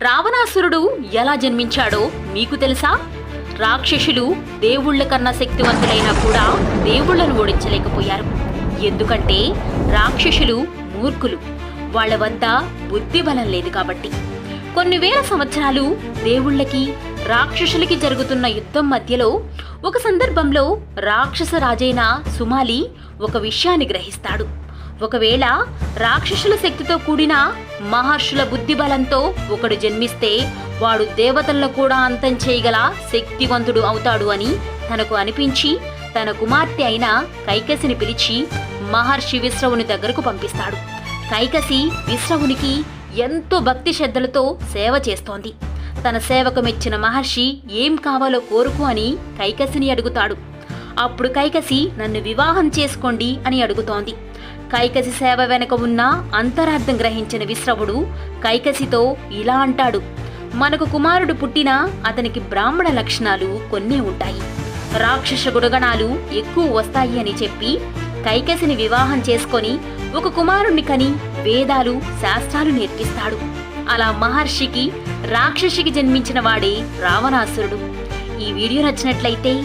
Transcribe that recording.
రావణాసురుడు ఎలా జన్మించాడో మీకు తెలుసా? రాక్షసులు దేవుళ్ళ కన్నా శక్తివంతులైనా కూడా దేవుళ్ళను ఓడించలేకపోయారు. ఎందుకంటే రాక్షసులు మూర్ఖులు. వాళ్ళ వద్ద బుద్ధి బలం లేదు కాబట్టి. కొన్ని వేల సంవత్సరాలు దేవుళ్ళకి రాక్షసులకి జరుగుతున్న యుద్ధం మధ్యలో ఒక సందర్భంలో రాక్షస రాజైన సుమాలి ఒక విషయాన్ని గ్రహిస్తాడు. ఒకవేళ రాక్షసుల శక్తితో కూడిన మహర్షుల బుద్ధి బలంతో ఒకడు జన్మిస్తే వాడు దేవతలను కూడా అంతం చేయగల శక్తివంతుడు అవుతాడు అని తనకు అనిపించి తన కుమార్తె అయిన కైకసిని పిలిచి మహర్షి విశ్రవుని దగ్గరకు పంపిస్తాడు. కైకసి విశ్రవునికి ఎంతో భక్తి శ్రద్ధలతో సేవ చేస్తోంది. తన సేవకు మెచ్చిన మహర్షి ఏం కావాలో కోరుకు అని కైకసిని అడుగుతాడు. అప్పుడు కైకసి నన్ను వివాహం చేసుకోండి అని అడుగుతోంది. కైకసి సేవ వెనక ఉన్న అంతరార్థం గ్రహించిన విశ్రవుడు కైకసితో ఇలా అంటాడు. మనకు కుమారుడు పుట్టినా అతనికి బ్రాహ్మణ లక్షణాలు కొన్ని ఉంటాయి. రాక్షస గుణగణాలు ఎక్కువ వస్తాయి అని చెప్పి కైకసిని వివాహం చేసుకొని ఒక కుమారుణ్ణి కని వేదాలు శాస్త్రాలు నేర్పిస్తాడు. అలా మహర్షికి రాక్షసికి జన్మించిన వాడే రావణాసురుడు. ఈ వీడియో నచ్చినట్లయితే